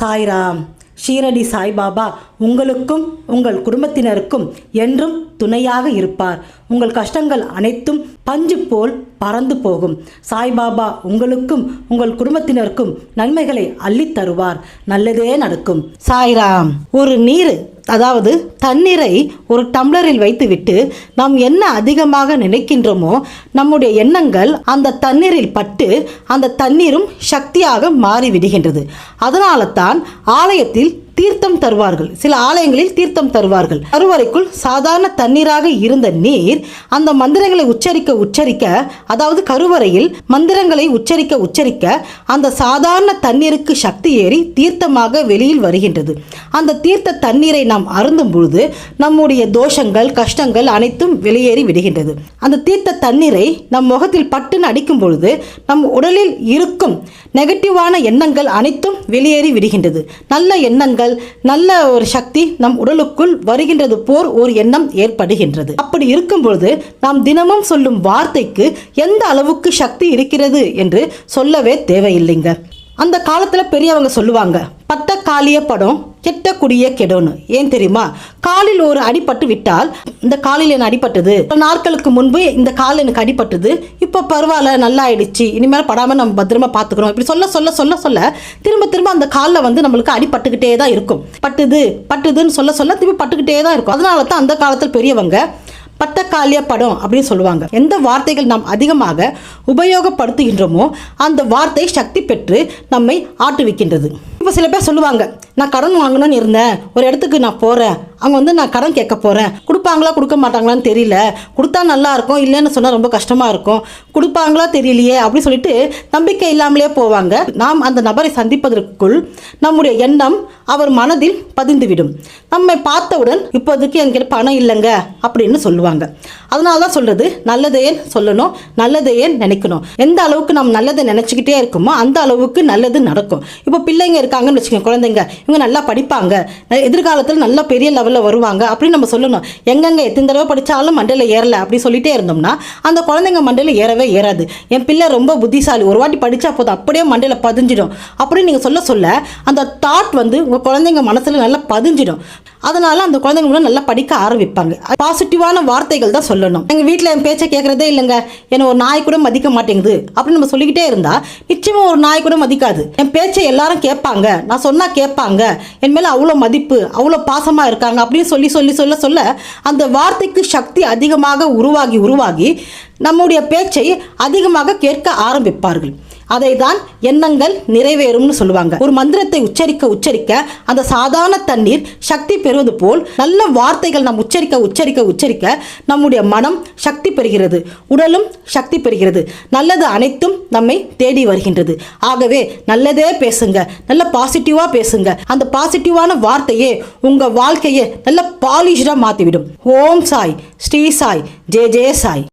சாய்ராம் ஷீரடி சாய்பாபா உங்களுக்கும் உங்கள் குடும்பத்தினருக்கும் என்றும் துணையாக இருப்பார். உங்கள் கஷ்டங்கள் அனைத்தும் பஞ்சு போல் பறந்து போகும். சாய்பாபா உங்களுக்கும் உங்கள் குடும்பத்தினருக்கும் நன்மைகளை அள்ளித் தருவார். நல்லதே நடக்கும். சாய்ராம் ஒரு நீர் அதாவது தண்ணீரை ஒரு டம்ளரில் வைத்துவிட்டு நாம் என்ன அதிகமாக நினைக்கின்றோமோ நம்முடைய எண்ணங்கள் அந்த தண்ணீரில் பட்டு அந்த தண்ணீரும் சக்தியாக மாறிவிடுகின்றது. அதனால தான் ஆலயத்தில் தீர்த்தம் தருவார்கள். சில ஆலயங்களில் தீர்த்தம் தருவார்கள். கருவறைக்குள் சாதாரண தண்ணீராக இருந்த நீர் அந்த மந்திரங்களை உச்சரிக்க உச்சரிக்க அதாவது கருவறையில் மந்திரங்களை உச்சரிக்க உச்சரிக்க அந்த சாதாரண தண்ணீருக்கு சக்தி ஏறி தீர்த்தமாக வெளியில் வருகின்றது. அந்த தீர்த்த தண்ணீரை நாம் அருந்தும் பொழுது நம்முடைய தோஷங்கள் கஷ்டங்கள் அனைத்தும் வெளியேறி விடுகின்றது. அந்த தீர்த்த தண்ணீரை நம் முகத்தில் பட்டுன்னு அடிக்கும் பொழுது நம் உடலில் இருக்கும் நெகட்டிவான எண்ணங்கள் அனைத்தும் வெளியேறி விடுகின்றது. நல்ல எண்ணங்கள் நல்ல ஒரு சக்தி நம் உடலுக்குள் வருகின்றது போர் ஒரு எண்ணம் ஏற்படுகின்றது. அப்படி இருக்கும் பொழுது நாம் தினமும் சொல்லும் வார்த்தைக்கு எந்த அளவுக்கு சக்தி இருக்கிறது என்று சொல்லவே தேவையில்லைங்க. அந்த காலத்தில் பெரியவங்க சொல்லுவாங்க பட்ட காலிய படம் திட்டக்கூடிய கெடோன்னு ஏன் தெரியுமா? காலில் ஒரு அடிபட்டு விட்டால் இந்த காலில் எனக்கு அடிபட்டது? பல நாட்களுக்கு முன்பு இந்த கால் எனக்கு அடிபட்டது. இப்போ பரவாயில்ல நல்லா ஆயிடுச்சு இனிமேல் படாமல் நம்ம பத்திரமா பார்த்துக்கணும். இப்படி சொல்ல சொல்ல சொல்ல சொல்ல திரும்ப திரும்ப அந்த காலில் வந்து நம்மளுக்கு அடிபட்டுக்கிட்டே தான் இருக்கும். பட்டுது பட்டுதுன்னு சொல்ல சொல்ல திரும்பி பட்டுக்கிட்டே தான் இருக்கும். அதனால தான் அந்த காலத்தில் பெரியவங்க பட்டக்காலிய படம் அப்படின்னு சொல்லுவாங்க. எந்த வார்த்தைகள் நாம் அதிகமாக உபயோகப்படுத்துகின்றோமோ அந்த வார்த்தை சக்தி பெற்று நம்மை ஆட்டுவிக்கின்றது. இப்போ சில பேர் சொல்லுவாங்க நான் கடன் வாங்கணும்னு இருந்தேன். ஒரு இடத்துக்கு நான் போகிறேன் அவங்க வந்து நான் கடன் கேட்க போகிறேன் கொடுப்பாங்களா கொடுக்க மாட்டாங்களான்னு தெரியல. கொடுத்தா நல்லா இருக்கும் இல்லைன்னு சொன்னால் ரொம்ப கஷ்டமாக இருக்கும். கொடுப்பாங்களா தெரியலையே அப்படின்னு சொல்லிட்டு நம்பிக்கை இல்லாமலே போவாங்க. நாம் அந்த நபரை சந்திப்பதற்குள் நம்முடைய எண்ணம் அவர் மனதில் பதிந்துவிடும். நம்மை பார்த்தவுடன் இப்போதைக்கு என்கிட்ட பணம் இல்லைங்க அப்படின்னு சொல்லுவாங்க. அதனால தான் சொல்கிறது நல்லதையே சொல்லணும் நல்லதையே நினைக்கணும். எந்த அளவுக்கு நம்ம நல்லதை நினச்சிக்கிட்டே இருக்கோமோ அந்த அளவுக்கு நல்லது நடக்கும். இப்போ பிள்ளைங்க இருக்காங்கன்னு வச்சுக்கோங்க குழந்தைங்க. இவங்க நல்லா படிப்பாங்க. எதிர்காலத்தில் நல்ல பெரிய லெவலில் வருவாங்க. அப்படின்னு நம்ம சொல்லணும். எங்கெங்கே எத்தனை தடவை படித்தாலும் மண்டையில் ஏறலை அப்படி சொல்லிட்டே இருந்தோம்னா அந்த குழந்தைங்க மண்டையில் ஏறவே ஏறாது. என் பிள்ளை ரொம்ப புத்திசாலி. ஒரு வாட்டி படித்தா போதும். அப்படியே மண்டையில் பதிஞ்சிடும். அப்படின்னு நீங்கள் சொல்ல சொல்ல அந்த தாட் வந்து உங்கள் குழந்தைங்க மனசில் நல்லா பதிஞ்சிடும். அதனால அந்த குழந்தைங்க கூட நல்லா படிக்க ஆரம்பிப்பாங்க. பாசிட்டிவான வார்த்தைகள் தான் சொல்லணும். எங்கள் வீட்டில் என் பேச்சை கேட்குறதே இல்லைங்க. என்னை ஒரு நாய் கூட மதிக்க மாட்டேங்குது. அப்படின்னு நம்ம சொல்லிக்கிட்டே இருந்தா நிச்சயமா ஒரு நாய் கூட மதிக்காது. என் பேச்சை எல்லாரும் கேட்பாங்க. நான் சொன்னா கேட்பாங்க. என் மேல அவ்வளோ மதிப்பு அவ்வளோ பாசமா இருக்காங்க அப்படின்னு சொல்லி சொல்லி சொல்ல சொல்ல அந்த வார்த்தைக்கு சக்தி அதிகமாக உருவாகி உருவாகி நம்முடைய பேச்சை அதிகமாக கேட்க ஆரம்பிப்பார்கள். அதை தான் எண்ணங்கள் நிறைவேறும்னு சொல்லுவாங்க. ஒரு மந்திரத்தை உச்சரிக்க உச்சரிக்க அந்த சாதாரண தண்ணீர் சக்தி பெறுவது போல் நல்ல வார்த்தைகள் நாம் உச்சரிக்க உச்சரிக்க உச்சரிக்க நம்முடைய மனம் சக்தி பெறுகிறது. உடலும் சக்தி பெறுகிறது. நல்லது அனைத்தும் நம்மை தேடி வருகின்றது. ஆகவே நல்லதே பேசுங்க. நல்ல பாசிட்டிவாக பேசுங்க. அந்த பாசிட்டிவான வார்த்தையே உங்கள் வாழ்க்கையை நல்ல பாலிஷ்டாக மாற்றிவிடும் ஓம் சாய். ஸ்ரீ சாய். J J Sai.